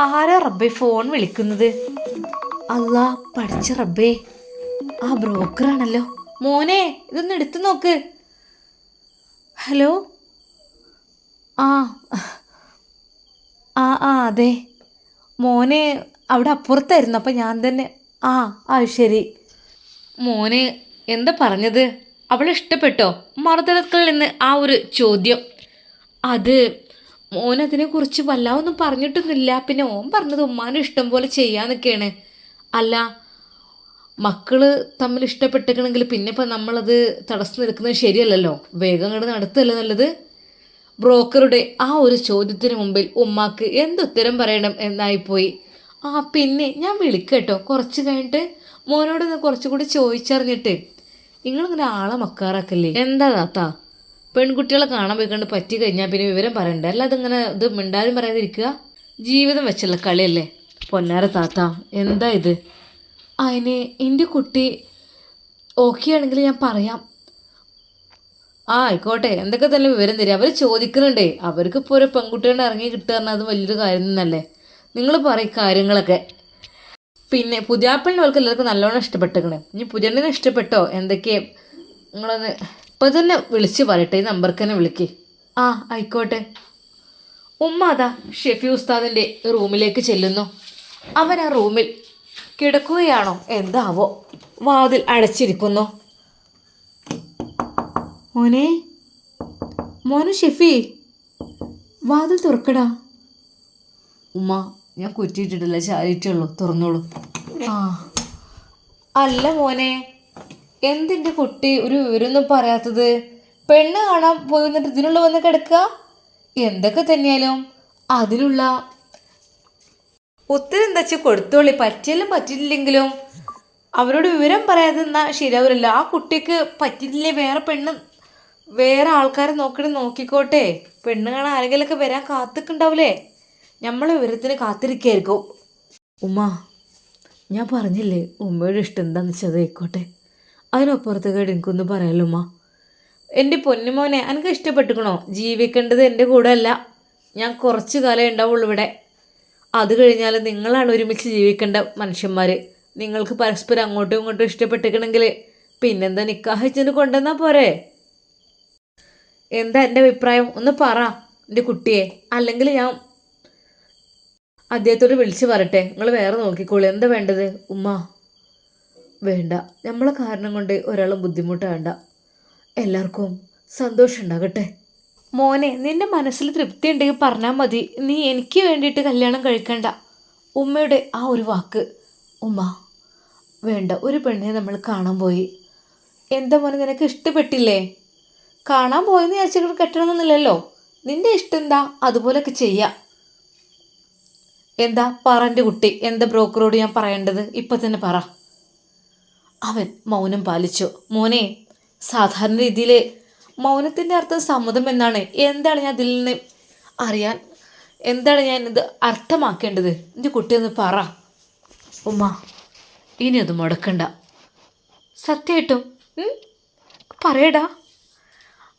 ആരാ റബ്ബെ ഫോൺ വിളിക്കുന്നത്? അല്ലാ പഠിച്ച റബ്ബേ. ആ ബ്രോക്കറാണല്ലോ. മോനെ ഇതൊന്ന് എടുത്തു നോക്ക്. ഹലോ? ആ ആ ആ അതെ. മോനെ അവിടെ അപ്പുറത്തായിരുന്നു അപ്പം ഞാൻ തന്നെ ആ ആ ശരി. മോന് എന്താ പറഞ്ഞത്? അവളെ ഇഷ്ടപ്പെട്ടോ? മറുതലക്കളിൽ നിന്ന് ആ ഒരു ചോദ്യം. അത് മോൻ അതിനെക്കുറിച്ച് വല്ലാതൊന്നും പറഞ്ഞിട്ടൊന്നുമില്ല. പിന്നെ ഓൻ പറഞ്ഞത് ഉമ്മാനെ ഇഷ്ടം പോലെ ചെയ്യാന്നൊക്കെയാണ് അല്ല മക്കൾ തമ്മിൽ ഇഷ്ടപ്പെട്ടിരിക്കണമെങ്കിൽ പിന്നെ ഇപ്പം നമ്മളത് തടസ്സം നിൽക്കുന്നത് ശരിയല്ലല്ലോ. വേഗം അങ്ങോട്ട് നടത്തല്ലേ നല്ലത്? ബ്രോക്കറുടെ ആ ഒരു ചോദ്യത്തിന് മുമ്പിൽ ഉമ്മാക്ക് എന്തുത്തരം പറയണം എന്നായിപ്പോയി. ആ പിന്നെ ഞാൻ വിളിക്കട്ടോ. കുറച്ച് കഴിഞ്ഞിട്ട് മോനോട് കുറച്ചുകൂടി ചോദിച്ചറിഞ്ഞിട്ട്. നിങ്ങളിങ്ങനെ ആളെ മക്കാറാക്കല്ലേ? എന്താ താത്ത? പെൺകുട്ടികളെ കാണാൻ പോയിക്കൊണ്ട് പറ്റി കഴിഞ്ഞാൽ പിന്നെ വിവരം പറയണ്ട. അല്ല അതിങ്ങനെ ഇത് മിണ്ടാരും പറയാതിരിക്കുക. ജീവിതം വെച്ചുള്ള കളിയല്ലേ? പൊന്നാര താത്ത എന്താ ഇത്? അതിന് എന്റെ കുട്ടി ഓക്കെ ആണെങ്കിൽ ഞാൻ പറയാം. ആ ആയിക്കോട്ടെ. എന്തൊക്കെ തന്നെ വിവരം തരിക. അവർ ചോദിക്കുന്നുണ്ടേ. അവർക്ക് ഇപ്പോൾ ഒരു പെൺകുട്ടികളുടെ ഇറങ്ങി കിട്ടുക പറഞ്ഞാൽ അത് വലിയൊരു കാര്യം തന്നെയല്ലേ? നിങ്ങൾ പറയും കാര്യങ്ങളൊക്കെ. പിന്നെ പുതിയാപ്പിളിനെ അവർക്ക് എല്ലാവർക്കും നല്ലോണം ഇഷ്ടപ്പെട്ടേക്കണേ ഇനി പുതിയണ്ണിനെ ഇഷ്ടപ്പെട്ടോ? എന്തൊക്കെ? നിങ്ങളൊന്ന് ഇപ്പം തന്നെ വിളിച്ച് പറയട്ടെ ഈ നമ്പർക്ക് തന്നെ വിളിക്ക്. ആ ആയിക്കോട്ടെ. ഉമ്മ അതാ ഷെഫി ഉസ്താദിന്റെ റൂമിലേക്ക് ചെല്ലുന്നു. അവൻ ആ റൂമിൽ കിടക്കുകയാണോ എന്താവോ വാതിൽ അടച്ചിരിക്കുന്നു. മോനെ മോനു ഷെഫി വാതിൽ തുറക്കടാ. ഉമ്മ ഞാൻ കുറ്റിയിട്ടിട്ടില്ല ചാരിറ്റുള്ളൂ തുറന്നോളൂ. ആ. അല്ല മോനെ എന്തിന്റെ കുട്ടി ഒരു വിവരമൊന്നും പറയാത്തത്? പെണ്ണ് കാണാൻ പോയി വന്നിട്ട് ഇതിനുള്ള വന്ന് കിടക്കുക? എന്തൊക്കെ തന്നെയാലും അതിനുള്ള ഉത്തരം തച്ച് കൊടുത്തോളി. പറ്റിയാലും പറ്റിയില്ലെങ്കിലും അവരോട് വിവരം പറയാതെ എന്നാൽ ശരിയാവില്ല ആ കുട്ടിക്ക് പറ്റിയില്ലേ വേറെ പെണ്ണ് വേറെ ആൾക്കാരെ നോക്കിയിട്ട് നോക്കിക്കോട്ടെ. പെണ്ണ് കാണാൻ ആരെങ്കിലുമൊക്കെ വരാൻ കാത്തിക്കുണ്ടാവില്ലേ നമ്മൾ വിവരത്തിന് കാത്തിരിക്കായിരിക്കും. ഉമ്മ ഞാൻ പറഞ്ഞില്ലേ ഉമ്മയുടെ ഇഷ്ടം എന്താണെന്ന് വെച്ചാൽ അത് ആയിക്കോട്ടെ. അതിനപ്പുറത്തേക്ക് എനിക്കൊന്നും പറയാലോ ഉമ്മ എന്റെ പൊന്നുമോനെ എനിക്ക് ഇഷ്ടപ്പെട്ടുക്കണോ? ജീവിക്കേണ്ടത് എന്റെ കൂടെ അല്ല ഞാൻ കുറച്ച് കാലം ഉണ്ടാവുള്ളൂ ഇവിടെ. അത് കഴിഞ്ഞാൽ നിങ്ങളാണ് ഒരുമിച്ച് ജീവിക്കേണ്ട മനുഷ്യന്മാർ നിങ്ങൾക്ക് പരസ്പരം അങ്ങോട്ടും ഇങ്ങോട്ടും ഇഷ്ടപ്പെട്ടിക്കണമെങ്കിൽ പിന്നെന്താ നിക്കാഹിച്ചിന് കൊണ്ടുവന്നാൽ പോരെ? എന്താ എന്റെ അഭിപ്രായം? ഒന്ന് പറ എന്റെ കുട്ടിയെ. അല്ലെങ്കിൽ ഞാൻ അദ്ദേഹത്തോട് വിളിച്ച് പറട്ടെ നിങ്ങൾ വേറെ നോക്കിക്കോളൂ. എന്താ വേണ്ടത്? ഉമ്മ. വേണ്ട. നമ്മളെ കാരണം കൊണ്ട് ഒരാളും ബുദ്ധിമുട്ടാണ്ട. എല്ലാവർക്കും സന്തോഷം ഉണ്ടാകട്ടെ മോനെ നിന്റെ മനസ്സിൽ തൃപ്തി ഉണ്ടെങ്കിൽ പറഞ്ഞാൽ മതി. നീ എനിക്ക് വേണ്ടിയിട്ട് കല്യാണം കഴിക്കണ്ട. ഉമ്മയുടെ ആ ഒരു വാക്ക്. ഉമ്മ വേണ്ട. ഒരു പെണ്ണിനെ നമ്മൾ കാണാൻ പോയി. എന്താ മോനെ നിനക്ക് ഇഷ്ടപ്പെട്ടില്ലേ? കാണാൻ പോയെന്ന് വിചാരിച്ചിട്ട് കെട്ടണമെന്നില്ലല്ലോ. നിന്റെ ഇഷ്ടം എന്താ? അതുപോലൊക്കെ ചെയ്യാം. എന്താ? പറ കുട്ടി. എന്താ ബ്രോക്കറോട് ഞാൻ പറയേണ്ടത്? ഇപ്പം തന്നെ പറ. അവൻ മൗനം പാലിച്ചു. മോനെ സാധാരണ രീതിയിൽ മൗനത്തിന്റെ അർത്ഥം സമ്മതം എന്നാണ്. എന്താണ് ഞാൻ അതിൽ നിന്ന് അറിയാൻ എന്താണ് ഞാൻ ഇത് അർത്ഥമാക്കേണ്ടത്? എന്റെ കുട്ടിയൊന്ന് പറ. ഉമ്മ ഇനി അത് മുടക്കണ്ട. സത്യമായിട്ടും? പറയടാ.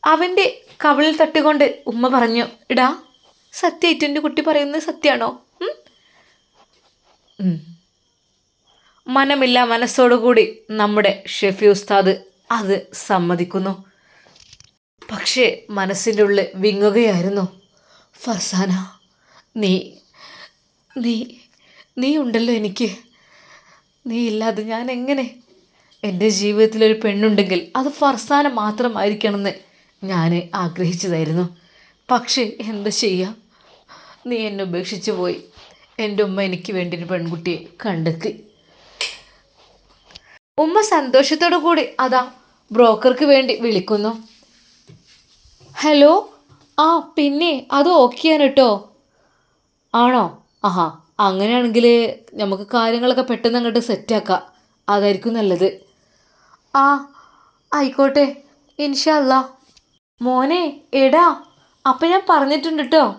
അവന്റെ കവിളിൽ തട്ടിക്കൊണ്ട് ഉമ്മ പറഞ്ഞു ഇടാ സത്യമായിട്ടും എന്റെ കുട്ടി പറയുന്നത് സത്യമാണോ. മനമില്ല മനസ്സോടുകൂടി നമ്മുടെ ഷെഫി ഉസ്താദ് അത് സമ്മതിക്കുന്നു. പക്ഷേ മനസ്സിന്റെ ഉള്ളിൽ വിങ്ങുകയായിരുന്നു. ഫർസാന നീ നീ നീ ഉണ്ടല്ലോ എനിക്ക്. നീ ഇല്ലാതെ ഞാൻ എങ്ങനെ? എന്റെ ജീവിതത്തിലൊരു പെണ്ണുണ്ടെങ്കിൽ അത് ഫർസാന മാത്രമായിരിക്കണമെന്ന് ഞാൻ ആഗ്രഹിച്ചതായിരുന്നു. പക്ഷേ എന്താ ചെയ്യാം? നീ എന്നെ ഉപേക്ഷിച്ചു പോയി. എന്റെ ഉമ്മ എനിക്ക് വേണ്ടി ഒരു പെൺകുട്ടിയെ കണ്ടെത്തി. ഉമ്മ സന്തോഷത്തോടു കൂടി അതാ ബ്രോക്കർക്ക് വേണ്ടി വിളിക്കുന്നു. ഹലോ? ആ പിന്നെ അത് ഓക്കെയാണ് കേട്ടോ ആണോ? ആഹാ അങ്ങനെയാണെങ്കിൽ നമുക്ക് കാര്യങ്ങളൊക്കെ പെട്ടെന്ന് അങ്ങോട്ട് സെറ്റാക്കാം. അതായിരിക്കും നല്ലത്. ആ ആയിക്കോട്ടെ. ഇൻഷല്ല മോനെ എടാ അപ്പം ഞാൻ പറഞ്ഞിട്ടുണ്ട് കേട്ടോ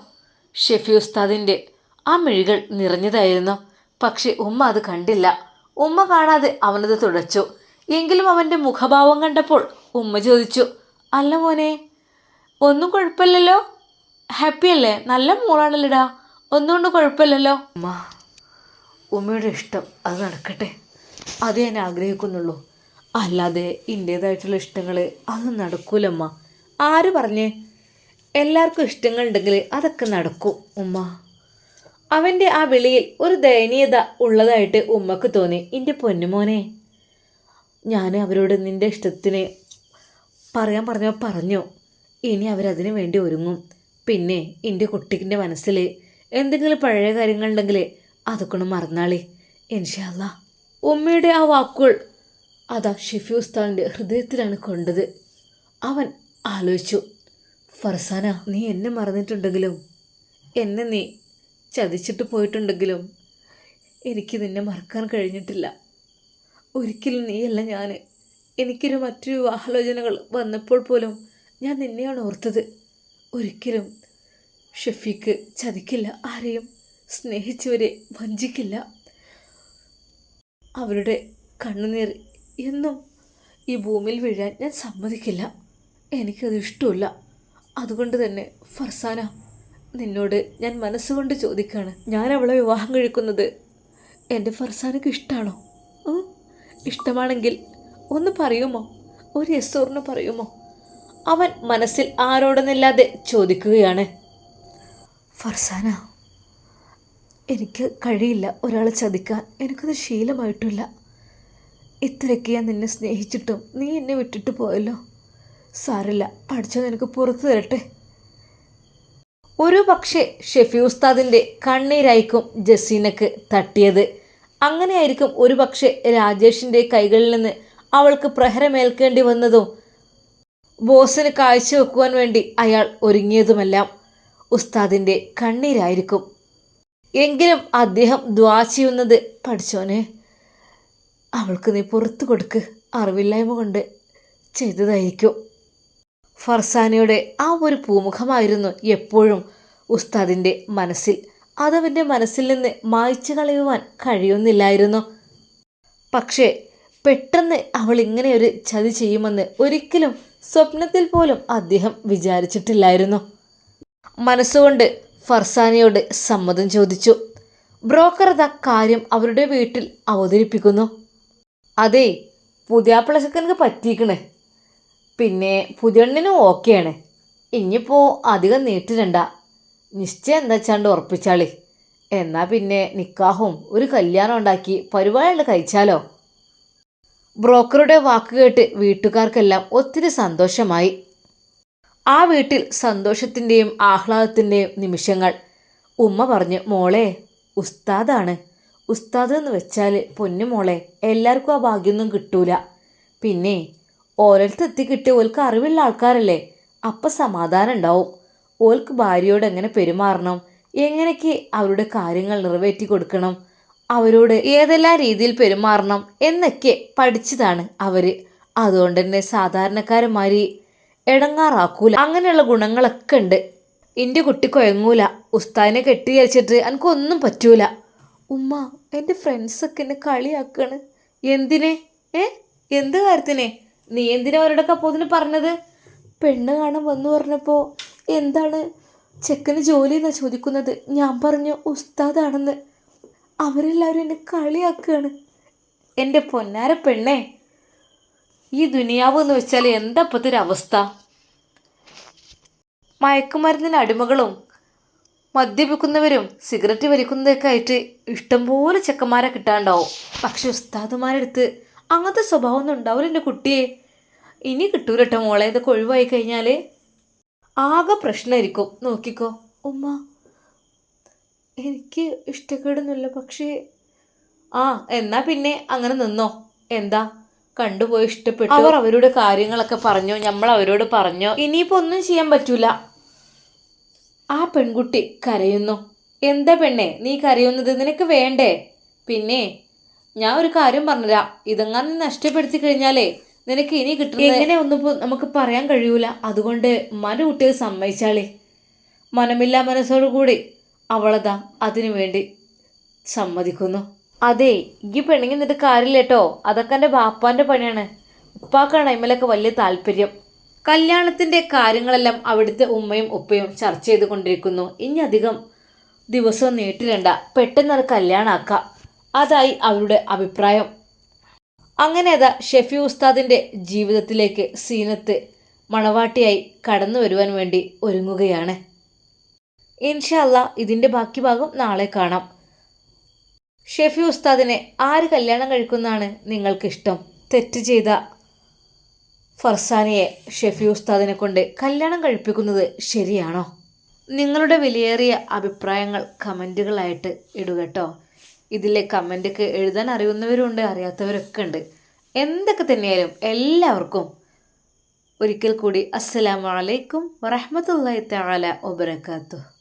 ഷെഫി ഉസ്താദിന്റെ ആ മിഴികൾ നിറഞ്ഞതായിരുന്നു. പക്ഷെ ഉമ്മ അത് കണ്ടില്ല. ഉമ്മ കാണാതെ അവനത് തുടച്ചു. എങ്കിലും അവന്റെ മുഖഭാവം കണ്ടപ്പോൾ ഉമ്മ ചോദിച്ചു അല്ല മോനെ ഒന്നും കുഴപ്പമില്ലല്ലോ? ഹാപ്പി അല്ലേ? നല്ല മോളാണല്ലോടാ. ഒന്നുകൊണ്ട് കുഴപ്പമില്ലല്ലോ? ഉമ്മ ഉമ്മയുടെ ഇഷ്ടം അത് നടക്കട്ടെ. അത് ഞാൻ ആഗ്രഹിക്കുന്നുള്ളൂ. അല്ലാതെ എന്റേതായിട്ടുള്ള ഇഷ്ടങ്ങൾ അത് നടക്കൂലമ്മ. ആര് പറഞ്ഞേ? എല്ലാവർക്കും ഇഷ്ടങ്ങളുണ്ടെങ്കിൽ അതൊക്കെ നടക്കും ഉമ്മ. അവന്റെ ആ വിളിയിൽ ഒരു ദയനീയത ഉള്ളതായിട്ട് ഉമ്മക്ക് തോന്നി. എന്റെ പൊന്നുമോനെ ഞാൻ അവരോട് നിന്റെ ഇഷ്ടത്തിന് പറയാൻ പറഞ്ഞോ പറഞ്ഞു. ഇനി അവരതിനു വേണ്ടി ഒരുങ്ങും. പിന്നെ എന്റെ കുട്ടിക്കിന്റെ മനസ്സിൽ എന്തെങ്കിലും പഴയ കാര്യങ്ങളുണ്ടെങ്കിൽ അതൊക്കെ ഒന്ന് മറന്നാളി ഇൻഷാല്ല ഉമ്മയുടെ ആ വാക്കുകൾ അതാ ഷെഫി ഉസ്താദിന്റെ ഹൃദയത്തിലാണ് കൊണ്ടത്. അവൻ ആലോചിച്ചു. ഫർസാന നീ എന്നെ മറന്നിട്ടുണ്ടെങ്കിലും എന്നെ നീ ചതിച്ചിട്ട് പോയിട്ടുണ്ടെങ്കിലും എനിക്ക് നിന്നെ മറക്കാൻ കഴിഞ്ഞിട്ടില്ല. ഒരിക്കലും നീയല്ല ഞാൻ എനിക്കൊരു മറ്റു ആലോചനകൾ വന്നപ്പോൾ പോലും ഞാൻ നിന്നെയാണ് ഓർത്തത്. ഒരിക്കലും ഷഫീക്ക് ചതിക്കില്ല ആരെയും സ്നേഹിച്ചവരെ വഞ്ചിക്കില്ല. അവരുടെ കണ്ണുനീർ എന്നും ഈ ഭൂമിയിൽ വീഴാൻ ഞാൻ സമ്മതിക്കില്ല. എനിക്കത് ഇഷ്ടമില്ല. അതുകൊണ്ട് തന്നെ ഫർസാന നിന്നോട് ഞാൻ മനസ്സുകൊണ്ട് ചോദിക്കുകയാണ് ഞാൻ അവളെ വിവാഹം കഴിക്കുന്നത്. എന്റെ ഫർസാനക്ക് ഇഷ്ടമാണോ ഇഷ്ടമാണെങ്കിൽ ഒന്ന് പറയുമോ? ഒരു എസ്സോറിന് പറയുമോ? അവൻ മനസ്സിൽ ആരോടെന്നില്ലാതെ ചോദിക്കുകയാണ്. ഫർസാന എനിക്ക് കഴിയില്ല ഒരാളെ ചതിക്കാൻ. എനിക്കത് ശീലമായിട്ടില്ല. ഇത്രയൊക്കെ ഞാൻ നിന്നെ സ്നേഹിച്ചിട്ടും നീ എന്നെ വിട്ടിട്ട് പോയല്ലോ. സാറില്ല പഠിച്ചത് എനിക്ക് പുറത്തു തരട്ടെ. ഒരു പക്ഷേ ഷെഫി ഉസ്താദിന്റെ കണ്ണീരായിരിക്കും ജസീനക്ക് തട്ടിയത്. അങ്ങനെയായിരിക്കും ഒരു പക്ഷേ രാജേഷിന്റെ കൈകളിൽ നിന്ന് അവൾക്ക് പ്രഹരമേൽക്കേണ്ടി വന്നതും ബോസിന് കാഴ്ചവെക്കുവാൻ വേണ്ടി അയാൾ ഒരുങ്ങിയതുമെല്ലാം ഉസ്താദിന്റെ കണ്ണീരായിരിക്കും. എങ്കിലും അദ്ദേഹം ദ്വാ ചെയ്യുന്നത് പഠിച്ചോനെ അവൾക്ക് നീ പുറത്തു കൊടുക്ക്. അറിവില്ലായ്മ കൊണ്ട് ചെയ്തതായിരിക്കും. ഫർസാനയുടെ ആ ഒരു പൂമുഖമായിരുന്നു എപ്പോഴും ഉസ്താദിന്റെ മനസ്സിൽ. അതവന്റെ മനസ്സിൽ നിന്ന് മായ്ച്ചു കളയുവാൻ കഴിയുന്നില്ലായിരുന്നു. പക്ഷേ പെട്ടെന്ന് അവൾ ഇങ്ങനെ ഒരു ചതി ചെയ്യുമെന്ന് ഒരിക്കലും സ്വപ്നത്തിൽ പോലും അദ്ദേഹം വിചാരിച്ചിട്ടില്ലായിരുന്നു. മനസ്സുകൊണ്ട് ഫർസാനയോട് സമ്മതം ചോദിച്ചു. ബ്രോക്കർ അതാ കാര്യം അവരുടെ വീട്ടിൽ അവതരിപ്പിക്കുന്നു. അതെ പുതിയാപ്പിള ചെക്കനക്ക് പറ്റിയിക്കണേ പിന്നെ പുതിയണ്ണിനും ഓക്കെയാണ് ഇനിയിപ്പോൾ അധികം നീട്ടിരണ്ട നിശ്ചയം എന്താ വെച്ചാണ്ട് ഉറപ്പിച്ചാളി. എന്നാൽ പിന്നെ നിക്കാഹും ഒരു കല്യാണം ഉണ്ടാക്കി പരിപാടികൾ കഴിച്ചാലോ? ബ്രോക്കറുടെ വാക്ക് കേട്ട് വീട്ടുകാർക്കെല്ലാം ഒത്തിരി സന്തോഷമായി. ആ വീട്ടിൽ സന്തോഷത്തിന്റെയും ആഹ്ലാദത്തിന്റെയും നിമിഷങ്ങൾ. ഉമ്മ പറഞ്ഞു മോളെ ഉസ്താദാണ്. ഉസ്താദ് എന്ന് വെച്ചാൽ പൊന്നു മോളെ എല്ലാവർക്കും ആ ഭാഗ്യമൊന്നും കിട്ടൂല. പിന്നെ ഓരോരുത്തർ എത്തിക്കിട്ടി ഓൽക്ക് അറിവുള്ള ആൾക്കാരല്ലേ? അപ്പം സമാധാനം ഉണ്ടാവും. ഓൽക്ക് ഭാര്യയോട് എങ്ങനെ പെരുമാറണം? എങ്ങനെയൊക്കെ അവരുടെ കാര്യങ്ങൾ നിറവേറ്റി കൊടുക്കണം? അവരോട് ഏതെല്ലാം രീതിയിൽ പെരുമാറണം? എന്നൊക്കെ പഠിച്ചതാണ് അവർ അതുകൊണ്ട് തന്നെ സാധാരണക്കാരന്മാരി ഇടങ്ങാറാക്കൂല. അങ്ങനെയുള്ള ഗുണങ്ങളൊക്കെ ഉണ്ട്. എന്റെ കുട്ടി കുഴങ്ങൂല ഉസ്താദിനെ കെട്ടി അയച്ചിട്ട് എനിക്കൊന്നും പറ്റൂല. ഉമ്മ എന്റെ ഫ്രണ്ട്സൊക്കെ എന്നെ കളിയാക്കാണ്. എന്തിനെ? ഏ? എന്ത് കാര്യത്തിനെ? നീ എന്തിനാ അവരുടെ അപ്പോൾ ഇതിന് പറഞ്ഞത്? പെണ്ണ് കാണാൻ വന്നു പറഞ്ഞപ്പോൾ എന്താണ് ചെക്കന് ജോലി എന്നാ ചോദിക്കുന്നത്? ഞാൻ പറഞ്ഞു ഉസ്താദാണെന്ന്. അവരെല്ലാവരും എന്നെ കളിയാക്കുകയാണ്. എന്റെ പൊന്നാര പെണ്ണേ ഈ ദുനിയാവ് എന്ന് വെച്ചാൽ എന്താ ഇപ്പോഴത്തെ ഒരു അവസ്ഥ? മയക്കുമരുന്നിന് അടിമകളും മദ്യപിക്കുന്നവരും സിഗരറ്റ് വലിക്കുന്നതൊക്കെ ആയിട്ട് ഇഷ്ടംപോലെ ചെക്കന്മാരെ കിട്ടാണ്ടാവും. പക്ഷെ ഉസ്താദുമാരെടുത്ത് അങ്ങനത്തെ സ്വഭാവമൊന്നും ഉണ്ടാവില്ല എന്റെ കുട്ടിയെ. ഇനി കിട്ടൂല കേട്ടോ മോളെ ഇതൊക്കെ ഒഴിവായി കഴിഞ്ഞാൽ ആകെ പ്രശ്നമായിരിക്കും. നോക്കിക്കോ. ഉമ്മ എനിക്ക് ഇഷ്ടക്കേടൊന്നുമില്ല പക്ഷേ ആ എന്നാ പിന്നെ അങ്ങനെ നിന്നോ. എന്താ? കണ്ടുപോയി ഇഷ്ടപ്പെട്ടു. അവർ അവരോട് കാര്യങ്ങളൊക്കെ പറഞ്ഞു നമ്മൾ അവരോട് പറഞ്ഞു. ഇനിയിപ്പോൾ ഒന്നും ചെയ്യാൻ പറ്റൂല. ആ പെൺകുട്ടി കരയുന്നു. എന്താ പെണ്ണേ നീ കരയുന്നത് നിനക്ക് വേണ്ടേ? പിന്നെ ഞാൻ ഒരു കാര്യം പറഞ്ഞുതരാം ഇതെങ്ങാനും നഷ്ടപ്പെടുത്തി കഴിഞ്ഞാലേ നിനക്ക് ഇനി കിട്ടുന്നത് എങ്ങനെ ഒന്നും നമുക്ക് പറയാൻ കഴിയൂല. അതുകൊണ്ട് മന കുട്ടികൾ സമ്മതിച്ചാളേ. മനമില്ലാ മനസ്സോടുകൂടി അവളതാ അതിനു വേണ്ടി സമ്മതിക്കുന്നു. അതെ ഈ പെണ്ണുങ്ങി നിന്നിട്ട് കാര്യമില്ല കേട്ടോ അതൊക്കെ എന്റെ ബാപ്പാന്റെ പണിയാണ്. ഉപ്പാക്കാണ് അയിമലൊക്കെ വലിയ താല്പര്യം. കല്യാണത്തിന്റെ കാര്യങ്ങളെല്ലാം അവിടുത്തെ ഉമ്മയും ഉപ്പയും ചർച്ച ചെയ്തുകൊണ്ടിരിക്കുന്നു. ഇനി അധികം ദിവസവും പെട്ടെന്ന് പെട്ടെന്നത് കല്യാണാക്കാം. അതായി അവരുടെ അഭിപ്രായം. അങ്ങനെ അതാ ഷെഫി ഉസ്താദിന്റെ ജീവിതത്തിലേക്ക് സീനത്ത് മണവാട്ടിയായി കടന്നു വരുവാൻ വേണ്ടി ഒരുങ്ങുകയാണ്. ഇൻഷല്ല ഇതിന്റെ ബാക്കി ഭാഗം നാളെ കാണാം. ഷെഫി ഉസ്താദിനെ ആര് കല്യാണം കഴിക്കുന്നതാണ് നിങ്ങൾക്കിഷ്ടം? തെറ്റ് ചെയ്ത ഫർസാനയെ ഷെഫി ഉസ്താദിനെ കൊണ്ട് കല്യാണം കഴിപ്പിക്കുന്നത് ശരിയാണോ? നിങ്ങളുടെ വിലയേറിയ അഭിപ്രായങ്ങൾ കമന്റുകളായിട്ട് ഇടുക ഇതിലെ കമന്റൊക്കെ എഴുതാൻ അറിയുന്നവരുണ്ട് അറിയാത്തവരൊക്കെ ഉണ്ട്. എന്തൊക്കെ തന്നെയായാലും എല്ലാവർക്കും ഒരിക്കൽ കൂടി അസ്സലാമലൈക്കും വറഹ്മത്തുള്ളാഹി തആല വബറകാതുഹു